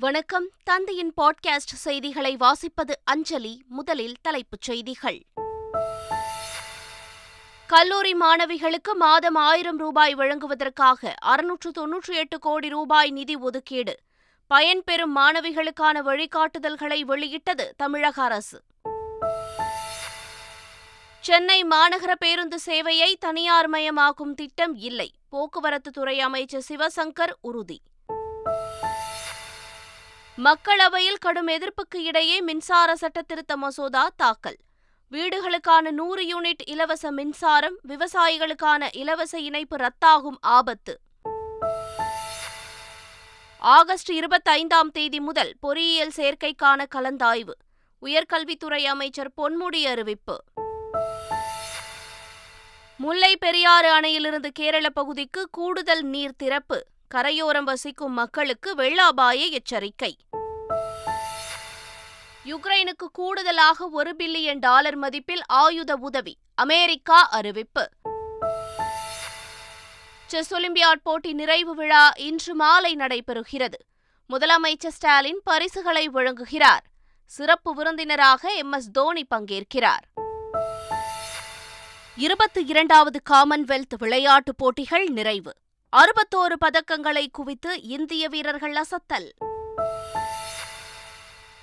வணக்கம். தந்தையின் பாட்காஸ்ட் செய்திகளை வாசிப்பது அஞ்சலி முதலில் தலைப்புச் செய்திகள். கல்லூரி மாணவிகளுக்கு மாதம் ஆயிரம் ரூபாய் வழங்குவதற்காக அறுநூற்று தொன்னூற்றி எட்டு கோடி ரூபாய் நிதி ஒதுக்கீடு. பயன்பெறும் மாணவிகளுக்கான வழிகாட்டுதல்களை வெளியிட்டது தமிழக அரசு. சென்னை மாநகர பேருந்து சேவையை தனியார் மயமாக்கும் திட்டம் இல்லை. போக்குவரத்து துறை அமைச்சர் சிவசங்கர் உறுதி. மக்களவையில் கடும் எதிர்ப்புக்கு இடையே மின்சார சட்டத்திருத்த மசோதா தாக்கல். வீடுகளுக்கான நூறு யூனிட் இலவச மின்சாரம் விவசாயிகளுக்கான இலவச இணைப்பு ரத்தாகும் ஆபத்து. ஆகஸ்ட் இருபத்தைந்தாம் தேதி முதல் பொறியியல் சேர்க்கைக்கான கலந்தாய்வு. உயர்கல்வித்துறை அமைச்சர் பொன்முடி அறிவிப்பு. முல்லை பெரியாறு அணையிலிருந்து கேரள பகுதிக்கு கூடுதல் நீர் திறப்பு. கரையோரம் வசிக்கும் மக்களுக்கு வெள்ள அபாய எச்சரிக்கை. யுக்ரைனுக்கு கூடுதலாக ஒரு பில்லியன் டாலர் மதிப்பில் ஆயுத உதவி அமெரிக்கா அறிவிப்பு. செஸ் ஒலிம்பியாட் போட்டி நிறைவு விழா இன்று மாலை நடைபெறுகிறது. முதலமைச்சர் ஸ்டாலின் பரிசுகளை வழங்குகிறார். சிறப்பு விருந்தினராக எம். எஸ். தோனி பங்கேற்கிறார். இருபத்தி இரண்டாவது காமன்வெல்த் விளையாட்டுப் போட்டிகள் நிறைவு. அறுபத்தோரு பதக்கங்களை குவித்து இந்திய வீரர்கள் அசத்தல்.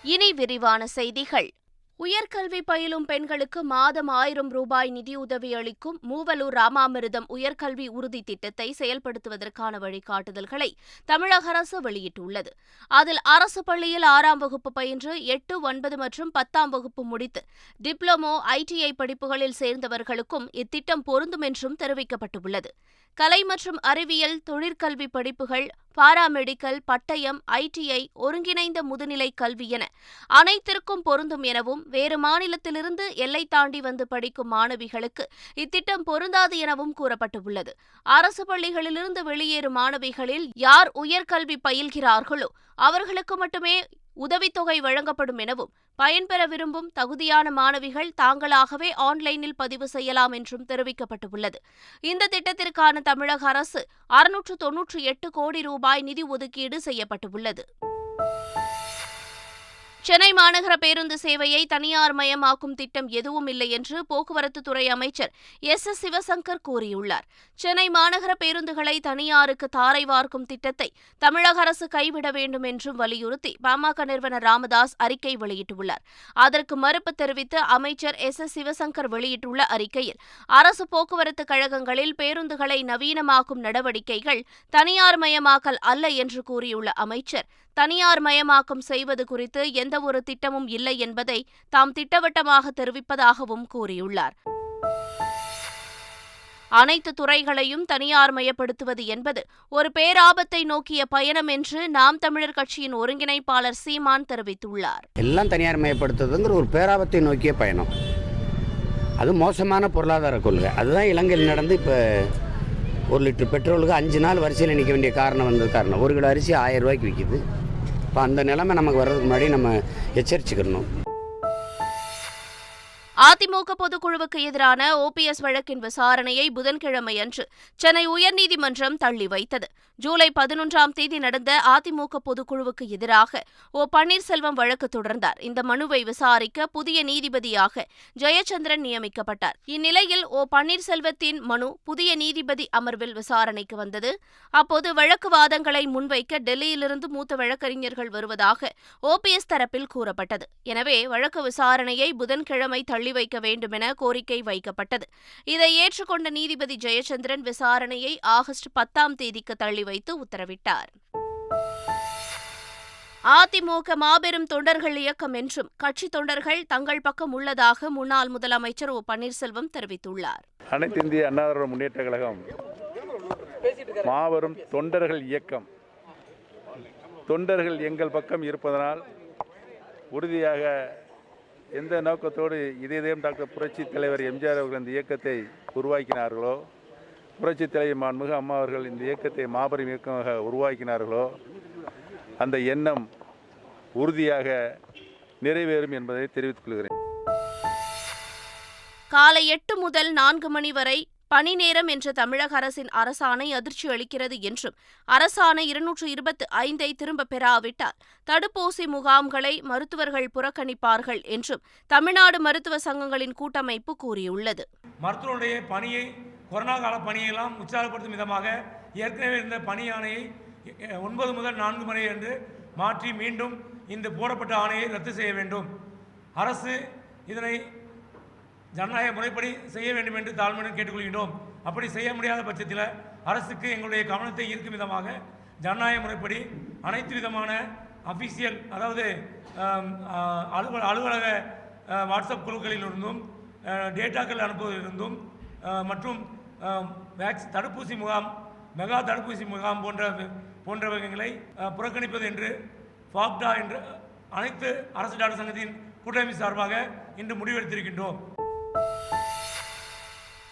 இனி விரிவான செய்திகள். உயர்கல்வி பயிலும் பெண்களுக்கு மாதம் ஆயிரம் ரூபாய் நிதியுதவி அளிக்கும் மூவலூர் ராமாமிர்தம் உயர்கல்வி உறுதி திட்டத்தை செயல்படுத்துவதற்கான வழிகாட்டுதல்களை தமிழக அரசு வெளியிட்டுள்ளது. அதில் அரசு பள்ளியில் ஆறாம் வகுப்பு பயின்று எட்டு ஒன்பது மற்றும் பத்தாம் வகுப்பு முடித்து டிப்ளமோ ஐடிஐ படிப்புகளில் சேர்ந்தவர்களுக்கும் இத்திட்டம் பொருந்தும் என்றும் தெரிவிக்கப்பட்டுள்ளது. கலை மற்றும் அறிவியல் தொழிற்கல்வி படிப்புகள் பாராமெடிக்கல் பட்டயம் ஐடிஐ ஒருங்கிணைந்த முதுநிலை கல்வி என அனைத்திற்கும் பொருந்தும் எனவும் வேறு மாநிலத்திலிருந்து எல்லை தாண்டி வந்து படிக்கும் மாணவிகளுக்கு இத்திட்டம் பொருந்தாது எனவும் கூறப்பட்டுள்ளது. அரசு பள்ளிகளிலிருந்து வெளியேறும் மாணவிகளில் யார் உயர்கல்வி பயில்கிறார்களோ அவர்களுக்கு மட்டுமே உதவித்தொகை வழங்கப்படும் எனவும் பயன்பெற விரும்பும் தகுதியான மாணவிகள் தாங்களாகவே ஆன்லைனில் பதிவு செய்யலாம் என்றும் தெரிவிக்கப்பட்டுள்ளது. இந்த திட்டத்திற்கான தமிழக அரசு அறுநூற்று தொன்னூற்றி எட்டு கோடி ரூபாய் நிதி ஒதுக்கீடு செய்யப்பட்டுள்ளது. சென்னை மாநகர பேருந்து சேவையை தனியார் மயமாக்கும் திட்டம் எதுவும் இல்லை என்று போக்குவரத்து துறை அமைச்சர் எஸ் எஸ் சிவசங்கர் கூறியுள்ளார். சென்னை மாநகர பேருந்துகளை தனியாருக்கு தாரை வார்க்கும் திட்டத்தை தமிழக அரசு கைவிட வேண்டும் என்றும் வலியுறுத்தி பாமக நிறுவனர் ராமதாஸ் அறிக்கை வெளியிட்டுள்ளார். அதற்கு மறுப்பு தெரிவித்து அமைச்சர் எஸ் எஸ் சிவசங்கர் வெளியிட்டுள்ள அறிக்கையில் அரசு போக்குவரத்து கழகங்களில் பேருந்துகளை நவீனமாக்கும் நடவடிக்கைகள் தனியார் மயமாக்கல் அல்ல என்று கூறியுள்ள அமைச்சர் தனியார் மயமாக்கம் செய்வது குறித்து எந்தவொரு திட்டமும் இல்லை என்பதை தாம் திட்டவட்டமாக தெரிவிப்பதாகவும் கூறியுள்ளார். அனைத்து துறைகளையும் தனியார் மயப்படுத்துவது என்பது ஒரு பேராபத்தை நோக்கிய பயணம் என்று நாம் தமிழர் கட்சியின் ஒருங்கிணைப்பாளர் சீமான் தெரிவித்துள்ளார். எல்லாம் தனியார் மயப்படுத்துவதுங்கிற ஒரு பேராபத்தை நோக்கிய பயணம். அது மோசமான பொருளாதார கொள்கை. அதுதான் இலங்கையில் நடந்து இப்போ ஒரு லிட்டர் பெட்ரோலுக்கு அஞ்சு நாள் வரிசையில் நிற்க வேண்டிய காரணம் வந்தது காரணம். ஒரு கிலோ அரிசி ஆயிரம் ரூபாய்க்கு விற்கிது இப்போ அந்த நிலைமை நமக்கு வர்றதுக்கு முன்னாடி நம்ம எச்சரிச்சுக்கணும். அதிமுக பொதுக்குழுவுக்கு எதிரான ஓபிஎஸ் வழக்கின் விசாரணையை புதன்கிழமை அன்று சென்னை உயர்நீதிமன்றம் தள்ளி வைத்தது. ஜூலை பதினொன்றாம் தேதி நடந்த அதிமுக பொதுக்குழுவுக்கு எதிராக ஓ பன்னீர்செல்வம் வழக்கு தொடர்ந்தார். இந்த மனுவை விசாரிக்க புதிய நீதிபதியாக ஜெயச்சந்திரன் நியமிக்கப்பட்டார். இந்நிலையில் ஓ பன்னீர்செல்வத்தின் மனு புதிய நீதிபதி அமர்வில் விசாரணைக்கு வந்தது. அப்போது வழக்கு வாதங்களை முன்வைக்க டெல்லியிலிருந்து மூத்த வழக்கறிஞர்கள் வருவதாக ஓபிஎஸ் தரப்பில் கூறப்பட்டது. எனவே வழக்கு விசாரணையை புதன்கிழமை தள்ளி வைக்க வேண்டுமென கோரிக்கை வைக்கப்பட்டது. இதை ஏற்றுக்கொண்ட நீதிபதி ஜெயச்சந்திரன் விசாரணையை ஆகஸ்ட் பத்தாம் தேதிக்கு தள்ளி வைத்து உத்தரவிட்டார். அதிமுக மாபெரும் தொண்டர்கள் இயக்கம் என்றும் கட்சி தொண்டர்கள் தங்கள் பக்கம் உள்ளதாக முன்னாள் முதலமைச்சர் ஓ பன்னீர்செல்வம் தெரிவித்துள்ளார். அனைத்து இந்திய அண்ணா முன்னேற்ற கழகம் மாபெரும் தொண்டர்கள் இயக்கம். தொண்டர்கள் எங்கள் பக்கம் இருப்பதனால் உறுதியாக எந்த நோக்கத்தோடு இதயம் டாக்டர் புரட்சி தலைவர் எம்ஜிஆர் அவர்கள் இந்த இயக்கத்தை உருவாக்கினார்களோ புரட்சி தலைவர் மாண்புமிகு அம்மா அவர்கள் இந்த இயக்கத்தை மாபெரும் இயக்கமாக உருவாக்கினார்களோ அந்த எண்ணம் உறுதியாக நிறைவேறும் என்பதை தெரிவித்துக் கொள்கிறேன். காலை எட்டு முதல் நான்கு மணி வரை பணி நேரம் என்ற தமிழக அரசின் அரசாணை அதிர்ச்சி அளிக்கிறது என்றும் அரசாணை இருநூற்று இருபத்து ஐந்தை திரும்பப் பெறாவிட்டால் தடுப்பூசி முகாம்களை மருத்துவர்கள் புறக்கணிப்பார்கள் என்றும் தமிழ்நாடு மருத்துவ சங்கங்களின் கூட்டமைப்பு கூறியுள்ளது. மருத்துவருடைய பணியை கொரோனா கால பணியெல்லாம் உற்சாகப்படுத்தும் விதமாக ஏற்கனவே இருந்த பணி ஆணையை ஒன்பது முதல் நான்கு மணி என்று மாற்றி மீண்டும் இந்த போடப்பட்ட ஆணையை ரத்து செய்ய வேண்டும். அரசு இதனை ஜனநாயக முறைப்படி செய்ய வேண்டும் என்று தாழ்மையுடன் கேட்டுக்கொள்கின்றோம். அப்படி செய்ய முடியாத பட்சத்தில் அரசுக்கு எங்களுடைய கவனத்தை ஈர்க்கும் விதமாக ஜனநாயக முறைப்படி அனைத்து விதமான அஃபிஷியல் அதாவது அலுவல அலுவலக வாட்ஸ்அப் குழுக்களிலிருந்தும் டேட்டாக்கள் அனுப்புவதிலிருந்தும் மற்றும் வேக்ஸ் தடுப்பூசி முகாம் மெகா தடுப்பூசி முகாம் போன்ற போன்றவங்களை ஆ, புறக்கணிப்பது என்று ஃபாக்டா என்று அனைத்து அரசு டாக்டர் சங்கத்தின் கூட்டமைப்பு சார்பாக இன்று முடிவெடுத்திருக்கின்றோம். 了。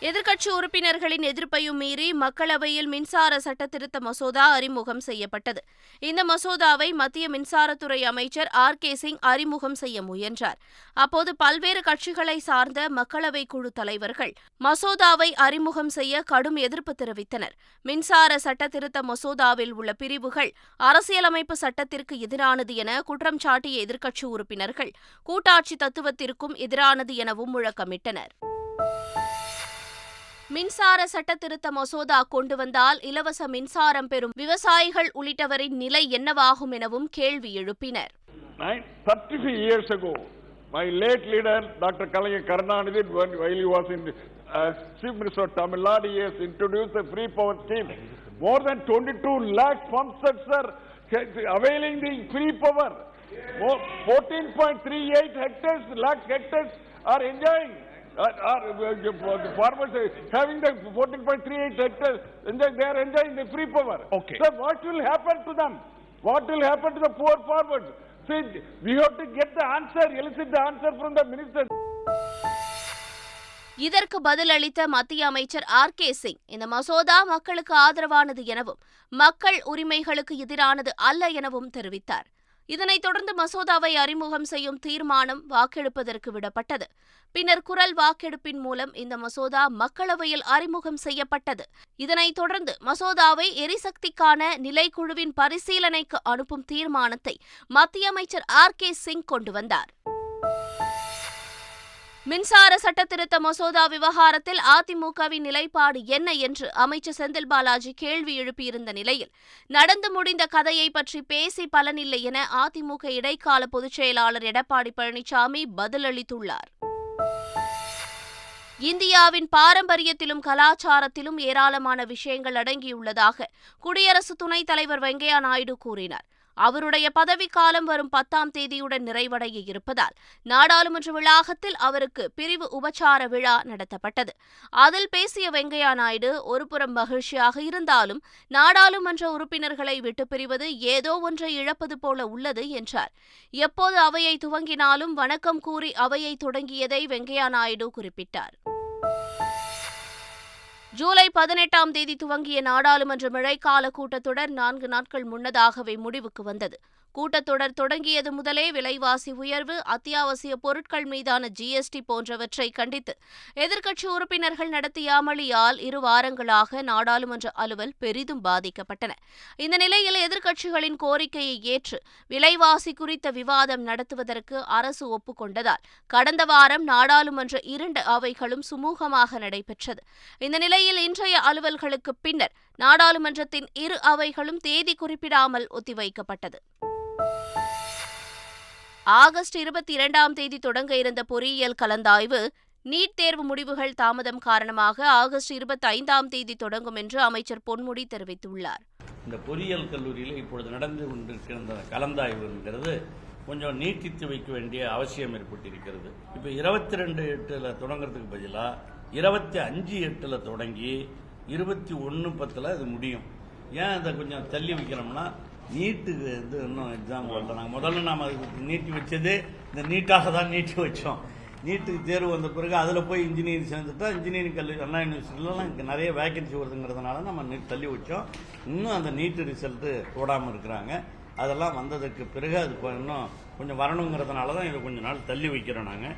எதிர்க்கட்சி உறுப்பினர்களின் எதிர்ப்பையும் மீறி மக்களவையில் மின்சார சட்ட திருத்த மசோதா அறிமுகம் செய்யப்பட்டது. இந்த மசோதாவை மத்திய மின்சாரத்துறை அமைச்சர் ஆர். கே. சிங் அறிமுகம் செய்ய முயன்றார். அப்போது பல்வேறு கட்சிகளை சார்ந்த மக்களவை குழு தலைவர்கள் மசோதாவை அறிமுகம் செய்ய கடும் எதிர்ப்பு தெரிவித்தனர். மின்சார சட்ட திருத்த மசோதாவில் உள்ள பிரிவுகள் அரசியலமைப்பு சட்டத்திற்கு எதிரானது என குற்றம் சாட்டிய எதிர்க்கட்சி உறுப்பினர்கள் கூட்டாட்சி தத்துவத்திற்கும் எதிரானது எனவும் முழக்கமிட்டனர். மின்சார சட்ட திருத்த மசோதா கொண்டு வந்தால் இலவச மின்சாரம் பெறும் விவசாயிகள் உள்ளிட்டவரின் நிலை என்னவாகும் எனவும் கேள்வி எழுப்பினர் Nine, 35 years ago, my late leader, Dr. Kalaya Karnanidhi, when, while he was in uh, Chief Minister of Tamil Nadu, he has introduced the free power scheme. More than 22 lakh pump sets are availing the free power. More, 14.38 hectares, lakh hectares are enjoying. Uh, farmers are having the 14.38 hectares, they are enjoying the free power. Okay. So what will happen to them? What will happen to the poor farmers? See, we have to get the answer, elicit the answer from the minister. இதற்கு பதிலளித்த மத்திய அமைச்சர் R K Singh இந்த மசோதா மக்களுக்கு ஆதரவானது எனவும் மக்கள் உரிமைகளுக்கு எதிரானது அல்ல எனவும் தெரிவித்தார் இதனைத் தொடர்ந்து மசோதாவை அறிமுகம் செய்யும் தீர்மானம் வாக்கெடுப்பதற்கு விடப்பட்டது. பின்னர் குரல் வாக்கெடுப்பின் மூலம் இந்த மசோதா மக்களவையில் அறிமுகம் செய்யப்பட்டது. இதனைத் தொடர்ந்து மசோதாவை எரிசக்திக்கான நிலைக்குழுவின் பரிசீலனைக்கு அனுப்பும் தீர்மானத்தை மத்திய அமைச்சர் ஆர் கே சிங் கொண்டு வந்தார். மின்சார சட்ட திருத்த மசோதா விவகாரத்தில் அதிமுகவின் நிலைப்பாடு என்ன என்று அமைச்சர் செந்தில் பாலாஜி கேள்வி எழுப்பியிருந்த நிலையில் நடந்து முடிந்த கதையை பற்றி பேசி பலனில்லை என அதிமுக இடைக்கால பொதுச் செயலாளர் எடப்பாடி பழனிசாமி பதிலளித்துள்ளார். இந்தியாவின் பாரம்பரியத்திலும் கலாச்சாரத்திலும் ஏராளமான விஷயங்கள் அடங்கியுள்ளதாக குடியரசு துணைத் தலைவர் வெங்கையா நாயுடு கூறினார். அவருடைய பதவிக்காலம் வரும் பத்தாம் தேதியுடன் நிறைவடைய இருப்பதால் நாடாளுமன்ற வளாகத்தில் அவருக்கு பிரிவு உபச்சார விழா நடத்தப்பட்டது. அதில் பேசிய வெங்கையா நாயுடு ஒருபுறம் மகிழ்ச்சியாக இருந்தாலும் நாடாளுமன்ற உறுப்பினர்களை விட்டு பிரிவது ஏதோ ஒன்றை இழப்பது போல உள்ளது என்றார். எப்போது அவையை துவங்கினாலும் வணக்கம் கூறி அவையை தொடங்கியதை வெங்கையா நாயுடு குறிப்பிட்டார். ஜூலை பதினெட்டாம் தேதி துவங்கிய நாடாளுமன்ற மழைக்கால கூட்டத்தொடர் நான்கு நாட்கள் முன்னதாகவே முடிவுக்கு வந்தது. கூட்டத்தொடர் தொடங்கியது முதலே விலைவாசி உயர்வு அத்தியாவசிய பொருட்கள் மீதான ஜிஎஸ்டி போன்றவற்றை கண்டித்து எதிர்க்கட்சி உறுப்பினர்கள் நடத்திய அமளியால் இரு வாரங்களாக நாடாளுமன்ற அலுவல் பெரிதும் பாதிக்கப்பட்டன. இந்த நிலையில் எதிர்க்கட்சிகளின் கோரிக்கையை ஏற்று விலைவாசி குறித்த விவாதம் நடத்துவதற்கு அரசு ஒப்புக்கொண்டதால் கடந்த வாரம் நாடாளுமன்ற இரண்டு அவைகளும் சுமூகமாக நடைபெற்றது. இந்த நிலையில் இன்றைய அலுவல்களுக்கு பின்னர் நாடாளுமன்றத்தின் இரு அவைகளும் தேதி குறிப்பிடாமல் ஒத்திவைக்கப்பட்டது. ஆகஸ்ட் இருபத்தி இரண்டாம் தேதி தொடங்க இருந்த பொறியியல் கலந்தாய்வு நீட் தேர்வு முடிவுகள் தாமதம் காரணமாக ஆகஸ்ட் இருபத்தி ஐந்தாம் தேதி தொடங்கும் என்று அமைச்சர் பொன்முடி தெரிவித்துள்ளார். இந்த பொறியியல் கல்லூரியில் இப்பொழுது நடந்து கொண்டிருக்கிற கலந்தாய்வுங்கிறது கொஞ்சம் நீட்டித்து வைக்க வேண்டிய அவசியம் ஏற்பட்டிருக்கிறது. இப்போ இருபத்தி ரெண்டு எட்டில் தொடங்குறதுக்கு பதிலாக இருபத்தி அஞ்சு எட்டில் தொடங்கி இருபத்தி ஒன்று பத்தில் அது முடியும். ஏன் அதை கொஞ்சம் தள்ளி வைக்கிறோம்னா நீட்டுக்கு வந்து இன்னும் எக்ஸாம் வரல நாங்கள் முதல்ல நாம் அதுக்கு நீட்டி வச்சது இந்த நீட்டாக தான் நீட்டி வச்சோம். நீட்டுக்கு தேர்வு வந்த பிறகு அதில் போய் இன்ஜினியரிங் சேர்ந்துட்டா இன்ஜினியரிங் கல்லூரி அண்ணா யூனிவர்சிட்டிலலாம் இங்கே நிறைய வேகன்சி வருதுங்கிறதுனால நம்ம நீட் தள்ளி வச்சோம். இன்னும் அந்த நீட்டு ரிசல்ட்டு போடாமல் இருக்கிறாங்க. அதெல்லாம் வந்ததுக்கு பிறகு அது இன்னும் கொஞ்சம் வரணுங்கிறதுனால தான் இதை கொஞ்சம் நாள் தள்ளி வைக்கிறோம் நாங்கள்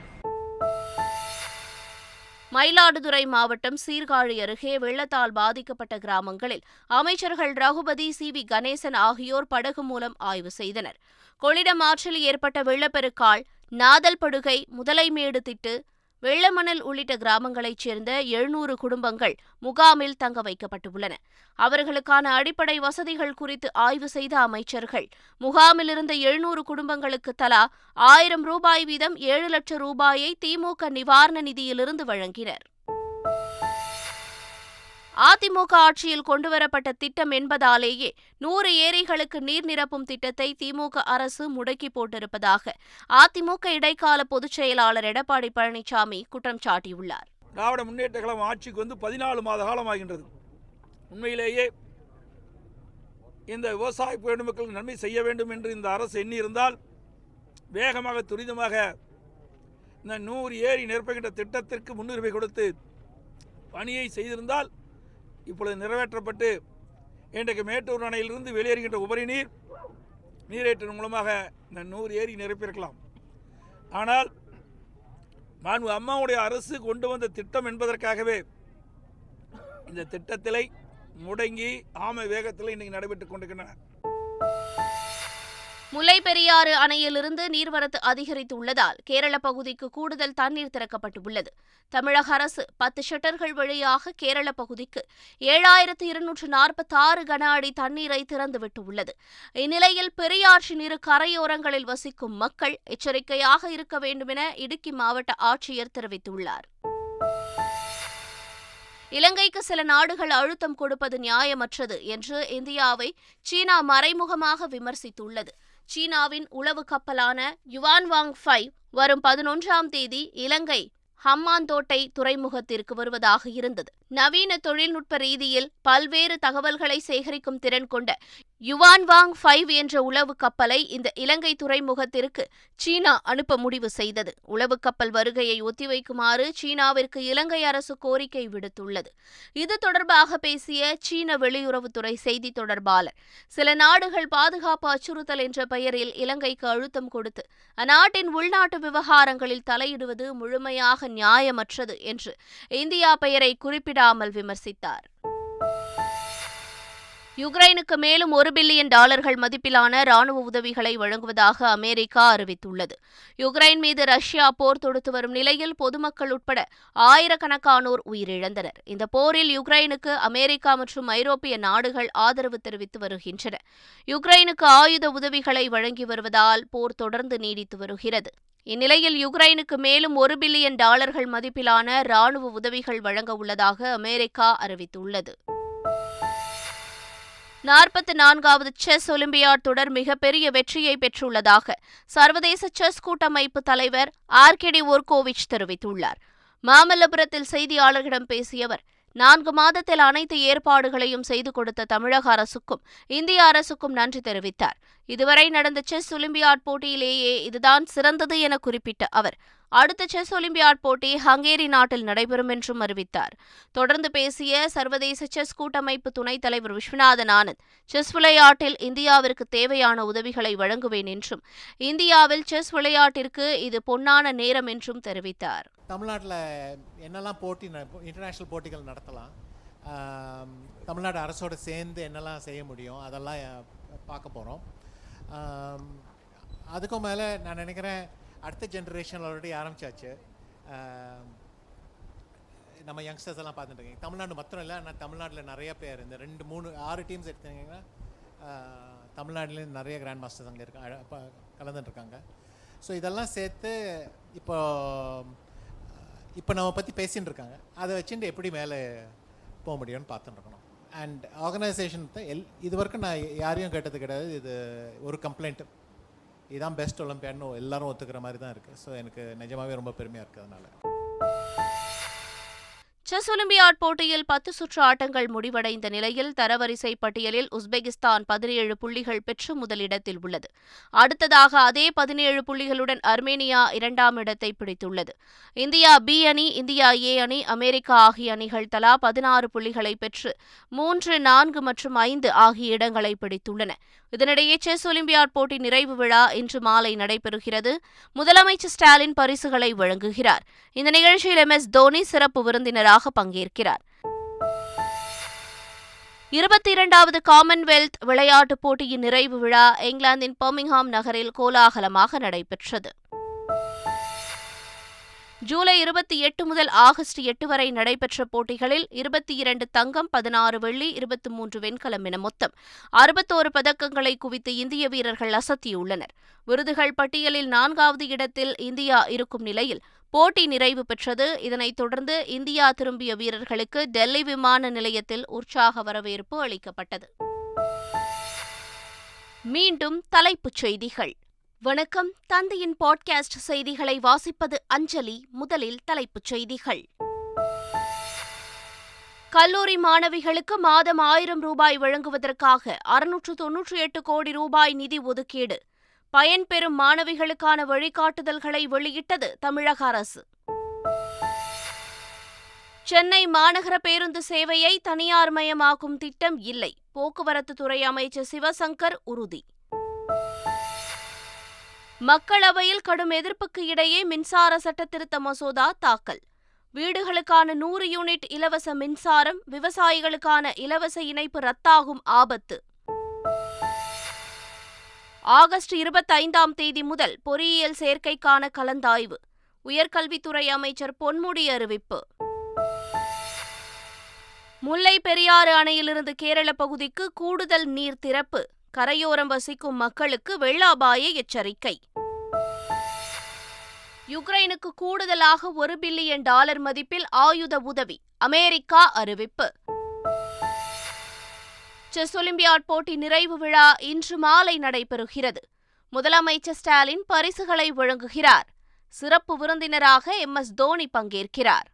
மயிலாடுதுறை மாவட்டம் சீர்காழி அருகே வெள்ளத்தால் பாதிக்கப்பட்ட கிராமங்களில் அமைச்சர்கள் ரகுபதி சி. வி. கணேசன் ஆகியோர் படகு மூலம் ஆய்வு செய்தனர். கொள்ளிடம் ஆற்றில் ஏற்பட்ட வெள்ளப்பெருக்கால் நாதல்படுகை முதலைமேடு திட்டு வெள்ளமணல் உள்ளிட்ட கிராமங்களைச் சேர்ந்த எழுநூறு குடும்பங்கள் முகாமில் தங்க வைக்கப்பட்டுள்ளன. அவர்களுக்கான அடிப்படை வசதிகள் குறித்து ஆய்வு செய்த அமைச்சர்கள் முகாமில் இருந்த எழுநூறு குடும்பங்களுக்கு தலா ஆயிரம் ரூபாய் வீதம் ஏழு லட்சம் ரூபாயை திமுக நிவாரண நிதியிலிருந்து வழங்கினர். அதிமுக ஆட்சியில் கொண்டுவரப்பட்ட திட்டம் என்பதாலேயே நூறு ஏரிகளுக்கு நீர் நிரப்பும் திட்டத்தை திமுக அரசு முடக்கி போட்டிருப்பதாக அதிமுக இடைக்கால பொதுச் செயலாளர் எடப்பாடி பழனிசாமி குற்றம் சாட்டியுள்ளார். திராவிட முன்னேற்ற கழகம் ஆட்சிக்கு வந்து பதினாலு மாத காலமாகின்றது உண்மையிலேயே இந்த விவசாய பெருமக்களுக்கு நன்மை செய்ய வேண்டும் என்று இந்த அரசு எண்ணியிருந்தால் வேகமாக துரிதமாக இந்த நூறு ஏரி நிரப்புகின்ற திட்டத்திற்கு முன்னுரிமை கொடுத்து பணியை செய்திருந்தால் இப்பொழுது நிறைவேற்றப்பட்டு இன்றைக்கு மேட்டூர் அணையிலிருந்து வெளியேறுகின்ற உபரி நீர் நீரேற்றின் மூலமாக இந்த நூறு ஏரி நிரப்பியிருக்கலாம். ஆனால் மாண்பு அம்மாவுடைய அரசு கொண்டு வந்த திட்டம் என்பதற்காகவே இந்த திட்டத்திலை முடங்கி ஆமை வேகத்தில் இன்றைக்கு நடைபெற்று கொண்டிருக்கின்றன. முல்லை பெரியாறு அணையிலிருந்து நீர்வரத்து அதிகரித்துள்ளதால் கேரள பகுதிக்கு கூடுதல் தண்ணீர் திறக்கப்பட்டுள்ளது. தமிழக அரசு பத்து ஷட்டர்கள் வழியாக கேரள பகுதிக்கு ஏழாயிரத்து இருநூற்று நாற்பத்தாறு கன அடி தண்ணீரை திறந்துவிட்டுள்ளது. இந்நிலையில் பெரியாற்றின் இரு கரையோரங்களில் வசிக்கும் மக்கள் எச்சரிக்கையாக இருக்க வேண்டுமென இடுக்கி மாவட்ட ஆட்சியர் தெரிவித்துள்ளார். இலங்கைக்கு சில நாடுகள் அழுத்தம் கொடுப்பது நியாயமற்றது என்று இந்தியாவை சீனா மறைமுகமாக விமர்சித்துள்ளது. சீனாவின் உளவு கப்பலான யுவான்வாங் ஃபைவ் வரும் பதினொன்றாம் தேதி இலங்கை ஹம்மாந்தோட்டை துறைமுகத்திற்கு வருவதாக இருந்தது. நவீன தொழில்நுட்ப ரீதியில் பல்வேறு தகவல்களை சேகரிக்கும் திறன் கொண்ட யுவான்வாங் ஃபைவ் என்ற உளவு கப்பலை இந்த இலங்கை துறைமுகத்திற்கு சீனா அனுப்ப முடிவு செய்தது. உளவு கப்பல் வருகையை ஒத்திவைக்குமாறு சீனாவிற்கு இலங்கை அரசு கோரிக்கை விடுத்துள்ளது. இது தொடர்பாக பேசிய சீன வெளியுறவுத்துறை செய்தி தொடர்பாளர் சில நாடுகள் பாதுகாப்பு அச்சுறுத்தல் என்ற பெயரில் இலங்கைக்கு அழுத்தம் கொடுத்து அந்நாட்டின் உள்நாட்டு விவகாரங்களில் தலையிடுவது முழுமையாக நியாயமற்றது என்று இந்தியா பெயரை குறிப்பிடாமல் விமர்சித்தார். யுக்ரைனுக்கு மேலும் ஒரு பில்லியன் டாலர்கள் மதிப்பிலான ராணுவ உதவிகளை வழங்குவதாக அமெரிக்கா அறிவித்துள்ளது. யுக்ரைன் மீது ரஷ்யா போர் தொடுத்து வரும் நிலையில் பொதுமக்கள் உட்பட ஆயிரக்கணக்கானோர் உயிரிழந்தனர். இந்த போரில் யுக்ரைனுக்கு அமெரிக்கா மற்றும் ஐரோப்பிய நாடுகள் ஆதரவு தெரிவித்து வருகின்றன. யுக்ரைனுக்கு ஆயுத உதவிகளை வழங்கி வருவதால் போர் தொடர்ந்து நீடித்து வருகிறது. இந்நிலையில் யுக்ரைனுக்கு மேலும் ஒரு பில்லியன் டாலர்கள் மதிப்பிலான ராணுவ உதவிகள் வழங்க உள்ளதாக அமெரிக்கா அறிவித்துள்ளது. நாற்பத்தி நான்காவது செஸ் ஒலிம்பியாட் தொடர் மிகப்பெரிய வெற்றியை பெற்றுள்ளதாக சர்வதேச செஸ் கூட்டமைப்பு தலைவர் ஆர்கெடி ஒர்கோவிச் தெரிவித்துள்ளார். மாமல்லபுரத்தில் செய்தியாளர்களிடம் பேசிய அவர் நான்கு மாதத்தில் அனைத்து ஏற்பாடுகளையும் செய்து கொடுத்த தமிழக அரசுக்கும் இந்திய அரசுக்கும் நன்றி தெரிவித்தார். இதுவரை நடந்த செஸ் ஒலிம்பியாட் போட்டியிலேயே இதுதான் சிறந்தது என குறிப்பிட்ட அவர் அடுத்த செஸ் ஒலிம்பியாட் போட்டி ஹங்கேரி நாட்டில் நடைபெறும் என்றும் அறிவித்தார். தொடர்ந்து பேசிய சர்வதேச செஸ் கூட்டமைப்பு துணைத் தலைவர் விஸ்வநாதன் ஆனந்த் செஸ் விளையாட்டில் இந்தியாவிற்கு தேவையான உதவிகளை வழங்குவேன் என்றும் இந்தியாவில் செஸ் விளையாட்டிற்கு இது பொன்னான நேரம் என்றும் தெரிவித்தார். தமிழ்நாட்டில் என்னெல்லாம் போட்டி இன்டர்நேஷ்னல் போட்டிகள் நடத்தலாம் தமிழ்நாடு அரசோடு சேர்ந்து என்னெல்லாம் செய்ய முடியும் அதெல்லாம் பார்க்க போகிறோம் அதுக்கும் மேலே நான் நினைக்கிறேன் அடுத்த ஜென்ரேஷன் ஆல்ரெடி ஆரம்பிச்சாச்சு. நம்ம யங்ஸ்டர்ஸ் எல்லாம் பார்த்துட்டு இருக்கீங்க. தமிழ்நாடு மாத்திரம் இல்லை ஆனால் தமிழ்நாட்டில் நிறைய பேர் இந்த ரெண்டு மூணு ஆறு டீம்ஸ் எடுத்தீங்கன்னா தமிழ்நாட்டிலேருந்து நிறைய கிராண்ட் மாஸ்டர்ஸ் அங்கே இருக்க கலந்துட்டுருக்காங்க கலந்துட்டு இருக்காங்க. ஸோ இதெல்லாம் சேர்த்து இப்போ இப்போ நம்ம பற்றி பேசின்னு இருக்காங்க. அதை வச்சுட்டு எப்படி மேலே போக முடியும்னு பார்த்துட்டு இருக்கணும். அண்ட் ஆர்கனைசேஷன் எல் இது வரைக்கும் நான் யாரையும் கேட்டது கிடையாது. இது ஒரு கம்ப்ளைண்ட் இதுதான் பெஸ்ட் ஒலிம்பியாட்னு எல்லாரும் ஒத்துக்கிற மாதிரி தான் இருக்குது ஸோ எனக்கு நிஜமாகவே ரொம்ப பெருமையாக இருக்குது அதனால். செஸ் ஒலிம்பியாட் போட்டியில் பத்து சுற்று ஆட்டங்கள் முடிவடைந்த நிலையில் தரவரிசை பட்டியலில் உஸ்பெகிஸ்தான் பதினேழு புள்ளிகள் பெற்று முதலிடத்தில் உள்ளது. அடுத்ததாக அதே பதினேழு புள்ளிகளுடன் அர்மேனியா இரண்டாம் இடத்தை பிடித்துள்ளது. இந்தியா பி அணி இந்தியா ஏ அணி அமெரிக்கா ஆகிய அணிகள் தலா பதினாறு புள்ளிகளை பெற்று மூன்று நான்கு மற்றும் ஐந்து ஆகிய இடங்களை பிடித்துள்ளன. இதனிடையே செஸ் ஒலிம்பியாட் போட்டி நிறைவு விழா இன்று மாலை நடைபெறுகிறது. முதலமைச்சர் ஸ்டாலின் பரிசுகளை வழங்குகிறார். இந்த நிகழ்ச்சியில் எம் எஸ் தோனி சிறப்பு விருந்தினராக பங்கேற்கிறார். இருபத்தி இரண்டாவது காமன்வெல்த் விளையாட்டுப் போட்டியின் நிறைவு விழா இங்கிலாந்தின் பர்மிங்ஹாம் நகரில் கோலாகலமாக நடைபெற்றது. ஜூலை இருபத்தி எட்டு முதல் ஆகஸ்ட் எட்டு வரை நடைபெற்ற போட்டிகளில் இருபத்தி இரண்டு தங்கம் பதினாறு வெள்ளி இருபத்தி மூன்று வெண்கலம் என மொத்தம் அறுபத்தோரு பதக்கங்களை குவித்து இந்திய வீரர்கள் அசத்தியுள்ளனர். விருதுகள் பட்டியலில் நான்காவது இடத்தில் இந்தியா இருக்கும் நிலையில் போட்டி நிறைவு பெற்றது. இதனைத் தொடர்ந்து இந்தியா திரும்பிய வீரர்களுக்கு டெல்லி விமான நிலையத்தில் உற்சாக வரவேற்பு அளிக்கப்பட்டது. மீண்டும் தலைப்புச் செய்திகள். வணக்கம். தந்தையின் பாட்காஸ்ட் செய்திகளை வாசிப்பது அஞ்சலி. முதலில் தலைப்புச் செய்திகள். கல்லூரி மாணவிகளுக்கு மாதம் ஆயிரம் ரூபாய் வழங்குவதற்காக அறுநூற்று தொன்னூற்றி எட்டு கோடி ரூபாய் நிதி ஒதுக்கீடு. பயன்பெறும் மாணவிகளுக்கான வழிகாட்டுதல்களை வெளியிட்டது தமிழக அரசு. சென்னை மாநகர பேருந்து சேவையை தனியார்மயமாக்கும் திட்டம் இல்லை. போக்குவரத்து துறை அமைச்சர் சிவசங்கர் உறுதி. மக்களவையில் கடும் எதிர்ப்புக்கு இடையே மின்சார சட்டத்திருத்த மசோதா தாக்கல். வீடுகளுக்கான நூறு யூனிட் இலவச மின்சாரம் விவசாயிகளுக்கான இலவச இணைப்பு ரத்தாகும் ஆபத்து. ஆகஸ்ட் இருபத்தைந்தாம் தேதி முதல் பொறியியல் சேர்க்கைக்கான கலந்தாய்வு. உயர்கல்வித்துறை அமைச்சர் பொன்முடி அறிவிப்பு. முல்லை பெரியாறு அணையிலிருந்து கேரள பகுதிக்கு கூடுதல் நீர் திறப்பு. கரையோரம் வசிக்கும் மக்களுக்கு வெள்ள அபாய எச்சரிக்கை. யுக்ரைனுக்கு கூடுதலாக ஒரு பில்லியன் டாலர் மதிப்பில் ஆயுத உதவி. அமெரிக்கா அறிவிப்பு. செஸ் ஒலிம்பியாட் போட்டி நிறைவு விழா இன்று மாலை நடைபெறுகிறது. முதலமைச்சர் ஸ்டாலின் பரிசுகளை வழங்குகிறார். சிறப்பு விருந்தினராக எம். எஸ். தோனி பங்கேற்கிறார்.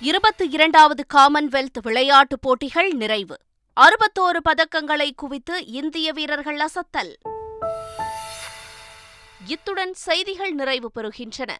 இருபத்தி இரண்டாவது காமன்வெல்த் விளையாட்டுப் போட்டிகள் நிறைவு. அறுபத்தோரு பதக்கங்களை குவித்து இந்திய வீரர்கள் அசத்தல். இத்துடன் செய்திகள் நிறைவு பெறுகின்றன.